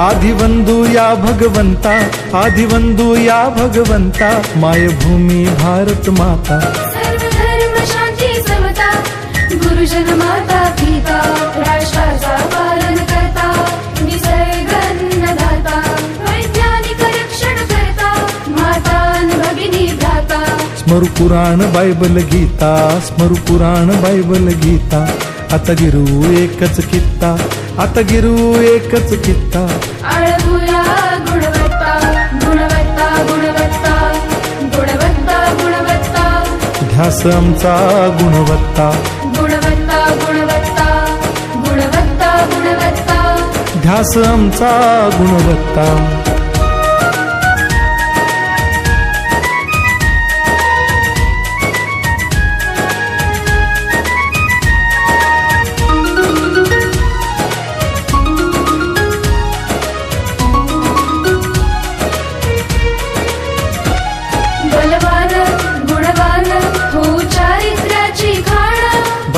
आदिवंदू या भगवंता आदिवंदू या भगवंता मायभूमी भारत माता। सर्व धर्म शांती समता गुरुजन माता पिता राष्ट्राचा पालन करता निसर्ग अन्नदाता वैज्ञानिक रक्षण करता माता अन भगिनी भ्राता। स्मरु पुराण बायबल गीता स्मरु पुराण बायबल गीता। आता गिरू एकच कित्ता आता गिरू एकच कित्ता. आळवूया गुणवत्ता गुणवत्ता गुणवत्ता गुणवत्ता गुणवत्ता. ध्यास आमचा गुणवत्ता. गुणवत्ता गुणवत्ता गुणवत्ता गुणवत्ता. ध्यास आमचा गुणवत्ता.